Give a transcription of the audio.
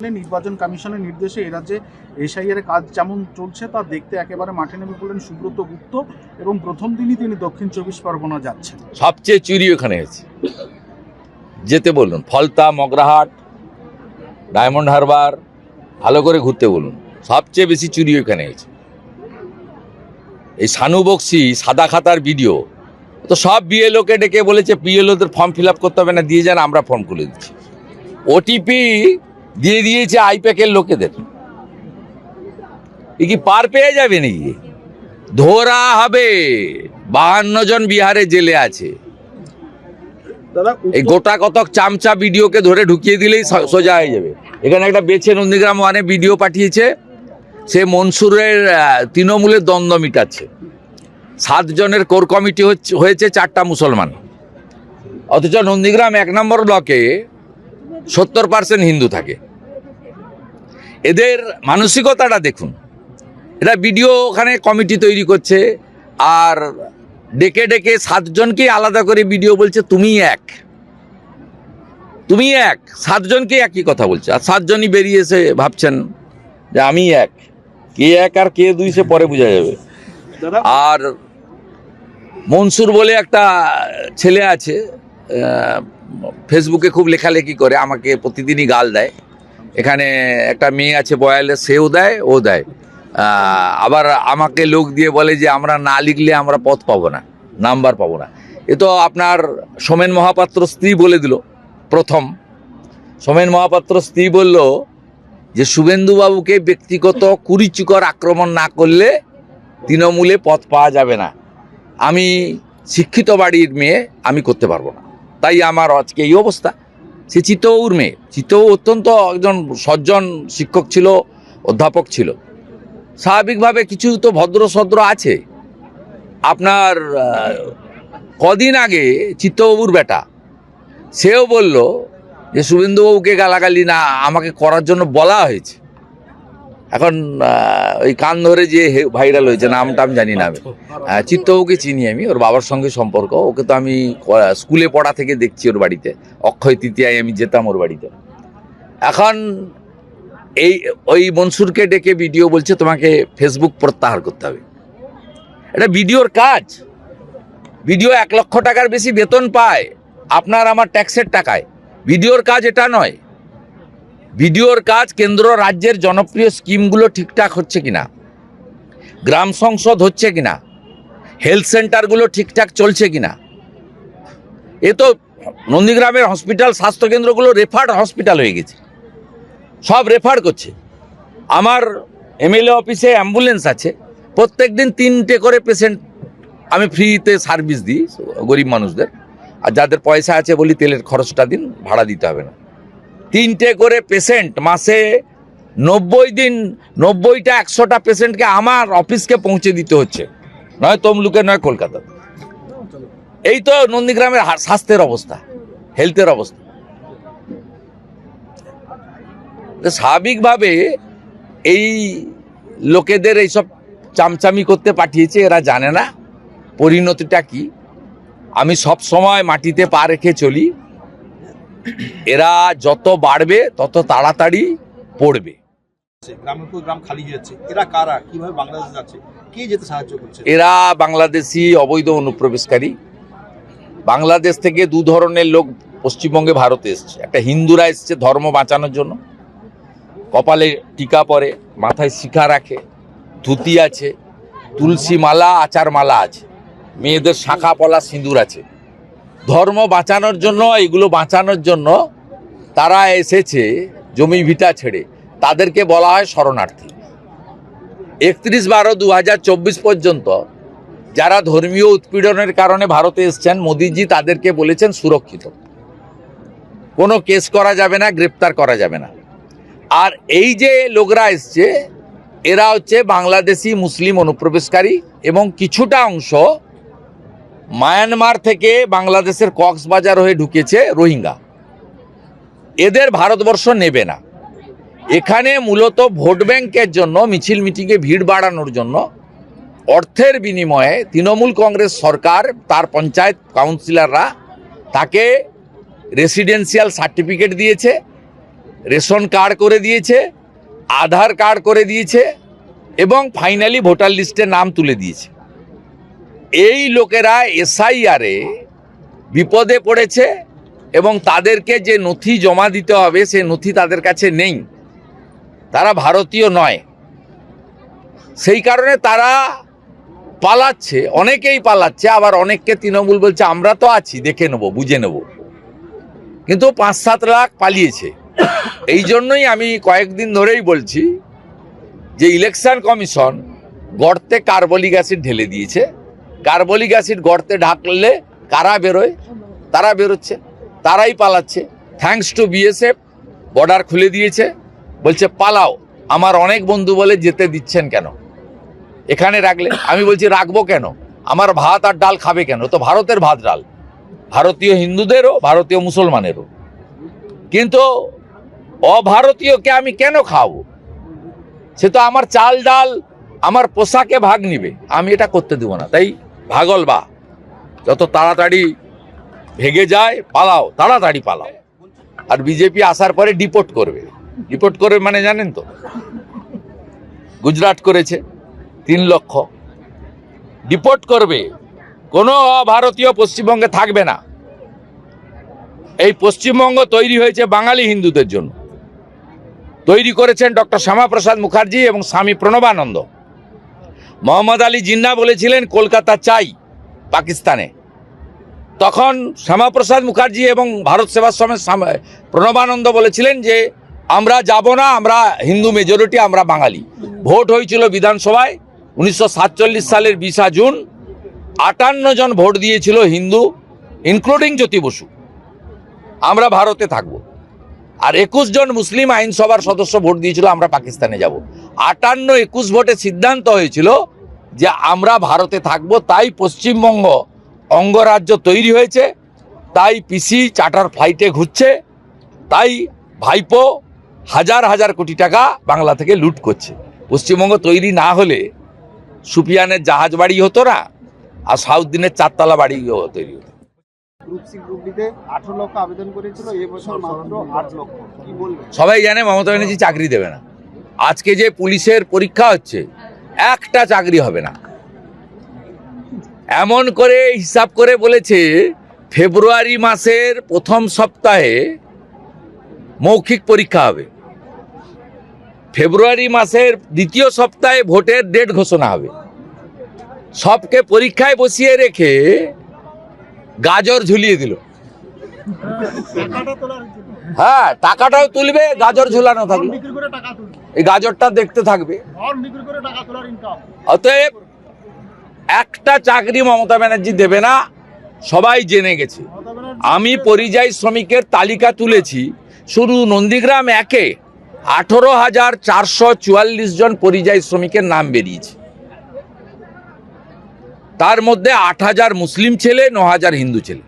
নির্বাচন কমিশনের নির্দেশে এ রাজ্যে এসআইআর কাজ যেমন চলছে, তা দেখতে একেবারে মাঠে নেমে পড়লেন সুব্রত গুপ্ত এবং প্রথম দিনই তিনি দক্ষিণ চব্বিশ পরগনা যাচ্ছেন। সবচেয়ে চুরি ওখানে হয়েছে। যেতে বলুন, ফলতা, মগরাহাট, ডায়মন্ড হারবার, ভালো করে ঘুরতে বলুন, সবচেয়ে বেশি চুরি ওখানে হয়েছে। এই সানু বক্সি, সাদা খাতার ভিডিও, তো সব বিএলওকে ডেকে বলেছে বিএলওদের ফর্ম ফিল করতে হবে না, দিয়ে যান, আমরা ফর্ম খুলে দিচ্ছি। ওটিপি দিয়ে দিয়েছে আইপ্যাকের লোকেদের। এ কি পার পেয়ে যাবে নাকি? ধরা হবে। বাহান্ন জন বিহারে জেলে আছে। এই গোটা কতক চামচা ভিডিওকে ধরে ঢুকিয়ে দিলেই সোজা হয়ে যাবে। এখানে একটা বেছে নন্দীগ্রাম ওয়ানে ভিডিও পাঠিয়েছে। সে মনসুরের তৃণমূলের দ্বন্দ্ব মিটাচ্ছে। সাতজনের কোর কমিটি হচ্ছে হয়েছে চারটা মুসলমান। অথচ নন্দীগ্রাম এক নম্বর ব্লকে সত্তর পার্সেন্ট হিন্দু থাকে। এদের মানসিকতাটা দেখুন। এরা ভিডিও ওখানে কমিটি তৈরি করছে আর ডেকে ডেকে সাতজনকে আলাদা করে ভিডিও বলছে তুমি এক। তুমি এক? সাতজনকে একই কথা বলছে। আর সাতজনই বেরিয়ে এসে ভাবছেন যে আমি এক। কে এক আর কে দুই সে পরে বোঝা যাবে। আর মনসুর বলে একটা ছেলে আছে ফেসবুকে খুব লেখালেখি করে আমাকে প্রতিদিনই গাল দেয়। এখানে একটা মেয়ে আছে, বয়ালে সেও দেয়, ও দেয়। আবার আমাকে লোক দিয়ে বলে যে, আমরা না লিখলে আমরা পথ পাবো না, নাম্বার পাবো না। এ তো আপনার সোমেন মহাপাত্র স্ত্রী বলে দিল, প্রথম। সোমেন মহাপাত্র স্ত্রী বলল যে, শুভেন্দুবাবুকে ব্যক্তিগত কুরুচিকর আক্রমণ না করলে তৃণমূলে পথ পাওয়া যাবে না। আমি শিক্ষিত বাড়ির মেয়ে, আমি করতে পারব না। তাই আমার আজকে এই অবস্থা। সে চিতৌর মেয়ে চিতৌ অত্যন্ত একজন সজ্জন শিক্ষক ছিল, অধ্যাপক ছিল। স্বাভাবিকভাবে কিছু তো ভদ্র সদ্র আছে। আপনার কদিন আগে চিত্তবাবুর বেটা, সেও বলল যে শুভেন্দুবাবুকে গালাগালি না, আমাকে করার জন্য বলা হয়েছে। এখন ওই কান ধরে যে ভাইরাল হয়েছে, নামটা আমি জানি না আমি। চিত্তবাবুকে চিনি আমি, ওর বাবার সঙ্গে সম্পর্ক। ওকে তো আমি স্কুলে পড়া থেকে দেখছি ওর বাড়িতে। অক্ষয় তৃতীয়ায় আমি যেতাম ওর বাড়িতে। এখন এই, ওই মনসুরকে ডেকে ভিডিও বলছে, তোমাকে ফেসবুক প্রত্যাহার করতে হবে। এটা ভিডিওর কাজ। ভিডিও এক লক্ষ টাকার বেশি বেতন পায়। আপনার আমার ট্যাক্সের টাকায়। ভিডিওর কাজ এটা নয়। ভিডিওর কাজ কেন্দ্র রাজ্যের জনপ্রিয় স্কিমগুলো ঠিকঠাক হচ্ছে কিনা? গ্রাম সংসদ হচ্ছে কিনা? হেলথ সেন্টারগুলো ঠিকঠাক চলছে কিনা? এ তো নন্দীগ্রামের হসপিটাল স্বাস্থ্যকেন্দ্রগুলো রেফার্ড হসপিটাল হয়ে গেছে। সব রেফার করছে। আমার এমএলএ অফিসে অ্যাম্বুলেন্স আছে। প্রত্যেক দিন তিনটে করে পেশেন্ট আমি ফ্রিতে সার্ভিস দিই, গরিব মানুষদের। আর যাদের পয়সা আছে বলি তেলের খরচটা দিন, ভাড়া দিতে হবে না। তিনটে করে পেশেন্ট মাসে নব্বই দিন, নব্বইটা, একশোটা পেশেন্টকে আমার অফিসকে পৌঁছে দিতে হচ্ছে। নয় তমলুকে, নয় কলকাতাতে এই তো নন্দীগ্রামের স্বাস্থ্যের অবস্থা হেলথের অবস্থা। স্বাভাবিকভাবে এই লোকেদের এইসব চামচামি করতে পাঠিয়েছে, এরা জানে না। পরিণতিটা কি? আমি সব সময় মাটিতে পা রেখে চলি। এরা যত বাড়বে তত তাড়াতাড়ি পড়বে। এরা বাংলাদেশি অবৈধ অনুপ্রবেশকারী। বাংলাদেশ থেকে দু ধরনের লোক পশ্চিমবঙ্গে ভারতে এসছে। একটা হিন্দুরা এসছে ধর্ম বাঁচানোর জন্য। কপালে টিকা পরে মাথায় শিখা রাখে ধুতি আছে তুলসী মালা আচার মালা আছে। মেয়েদের শাখা পলা সিঁদুর আছে। ধর্ম বাঁচানোর জন্য, এগুলো বাঁচানোর জন্য তারা এসেছে জমি ভিটা ছেড়ে। তাদেরকে বলা হয় শরণার্থী। একত্রিশ বারো দু পর্যন্ত যারা ধর্মীয় উৎপীড়নের কারণে ভারতে এসছেন, মোদিজি তাদেরকে বলেছেন সুরক্ষিত। কোনো কেস করা যাবে না, গ্রেপ্তার করা যাবে না। আর এই যে লোকরা এসছে, এরা হচ্ছে বাংলাদেশি, মুসলিম অনুপ্রবেশকারী এবং কিছুটা অংশ মায়ানমার থেকে বাংলাদেশের কক্সবাজার হয়ে ঢুকেছে রোহিঙ্গা। এদের ভারতবর্ষ নেবে না। এখানে মূলত ভোট ব্যাংকের জন্য, মিছিল মিটিংয়ে ভিড় বাড়ানোর জন্য অর্থের বিনিময়ে তৃণমূল কংগ্রেস সরকার, তার পঞ্চায়েত কাউন্সিলররা তাকে রেসিডেন্সিয়াল সার্টিফিকেট দিয়েছে, রেশন কার্ড করে দিয়েছে, আধার কার্ড করে দিয়েছে এবং ফাইনালি ভোটার লিস্টে নাম তুলে দিয়েছে। এই লোকেরা এসআইআরে বিপদে পড়েছে এবং তাদেরকে যে নথি জমা দিতে হবে, সে নথি তাদের কাছে নেই। তারা ভারতীয় নয়। সেই কারণে তারা পালাচ্ছে, অনেকেই পালাচ্ছে, আবার অনেককে তৃণমূল বলছে, আমরা তো আছি, দেখে নেব, বুঝে নেব। কিন্তু পাঁচ সাত লাখ পালিয়েছে। এই জন্যই আমি কয়েকদিন ধরেই বলছি যে ইলেকশন কমিশন গর্তে কার্বলিক অ্যাসিড ঢেলে দিয়েছে। কার্বলিক অ্যাসিড গর্তে ঢাকলে কারা বেরোয়? তারা বেরোচ্ছে, তারাই পালাচ্ছে। থ্যাঙ্কস টু বিএসএফ বর্ডার খুলে দিয়েছে। বলছে, পালাও। আমার অনেক বন্ধু বলে যেতে দিচ্ছেন কেন? এখানে রাখলে আমি বলছি, রাখব কেন? আমার ভাত আর ডাল খাবে কেন? তো ভারতের ভাত ডাল। ভারতীয় হিন্দুদেরও, ভারতীয় মুসলমানেরও। কিন্তু অভারতীয়কে আমি কেন খাওয়াবো? সে তো আমার চাল ডাল, আমার পোশাকে ভাগ নিবে। আমি এটা করতে দেবো না। তাই ভাগল বা। যত তাড়াতাড়ি ভেঙে যায়, পালাও, তাড়াতাড়ি পালাও। আর বিজেপি আসার পরে ডিপোর্ট করবে। ডিপোর্ট করবে মানে জানেন তো? গুজরাট করেছে, তিন লক্ষ। ডিপোর্ট করবে, কোনো ভারতীয় পশ্চিমবঙ্গে থাকবে না। এই পশ্চিমবঙ্গ তৈরি হয়েছে বাঙালি হিন্দুদের জন্য। তৈরি করেছেন ডক্টর শ্যামাপ্রসাদ মুখার্জি এবং স্বামী প্রণবানন্দ। মোহাম্মদ আলী জিন্না বলেছিলেন, কলকাতা চাই পাকিস্তানে। তখন শ্যামাপ্রসাদ মুখার্জি এবং ভারত সেবাশ্রমের প্রণবানন্দ বলেছিলেন যে, আমরা যাব না, আমরা হিন্দু মেজরিটি আমরা বাঙালি। ভোট হয়েছিল বিধানসভায় উনিশশো সাতচল্লিশ সালের বিশা জুন। আটান্ন জন ভোট দিয়েছিল হিন্দু ইনক্লুডিং জ্যোতি বসু। আমরা ভারতে থাকব। আর একুশ জন মুসলিম আইনসভার সদস্য ভোট দিয়েছিল, আমরা পাকিস্তানে যাব। আটান্ন একুশ ভোটে সিদ্ধান্ত হয়েছিল যে আমরা ভারতে থাকব, তাই পশ্চিমবঙ্গ অঙ্গরাজ্য তৈরি হয়েছে, তাই পিসি চার্টার ফ্লাইটে ঘুরছে, তাই ভাইপো হাজার হাজার কোটি টাকা বাংলা থেকে লুট করছে। পশ্চিমবঙ্গ তৈরি না হলে সুপিয়ানের জাহাজ বাড়ি হতো না, আর সাউথ দিনের চারতলা বাড়ি তৈরি হতো। লক্ষ আবেদন করেছিল এবছর মাত্র আট লক্ষ। কি সবাই জানে মমতা ব্যানার্জি চাকরি দেবে না। আজকে যে পুলিশের পরীক্ষা হচ্ছে, একটা চাকরি হবে না। এমন করে হিসাব করে বলেছে, ফেব্রুয়ারি মাসের প্রথম সপ্তাহে মৌখিক পরীক্ষা হবে। ফেব্রুয়ারি মাসের দ্বিতীয় সপ্তাহে ভোটের ডেট ঘোষণা হবে। সবকে পরীক্ষায় বসিয়ে রেখে গাজর ঝুলিয়ে দিল। হ্যাঁ টাকাটাও তুলবে, গাজর ঝুলানো থাকবে। এই গাজরটা দেখতে থাকবে। অতএব একটা চাকরি মমতা ব্যানার্জি দেবে না, সবাই জেনে গেছে। আমি পরিযায়ী শ্রমিকের তালিকা তুলেছি, শুধু নন্দীগ্রাম একে আঠেরো হাজার চারশো জন পরিযায়ী শ্রমিকের নাম বেরিয়েছে। তার মধ্যে আট হাজার মুসলিম ছেলে ন হাজার হিন্দু ছেলে।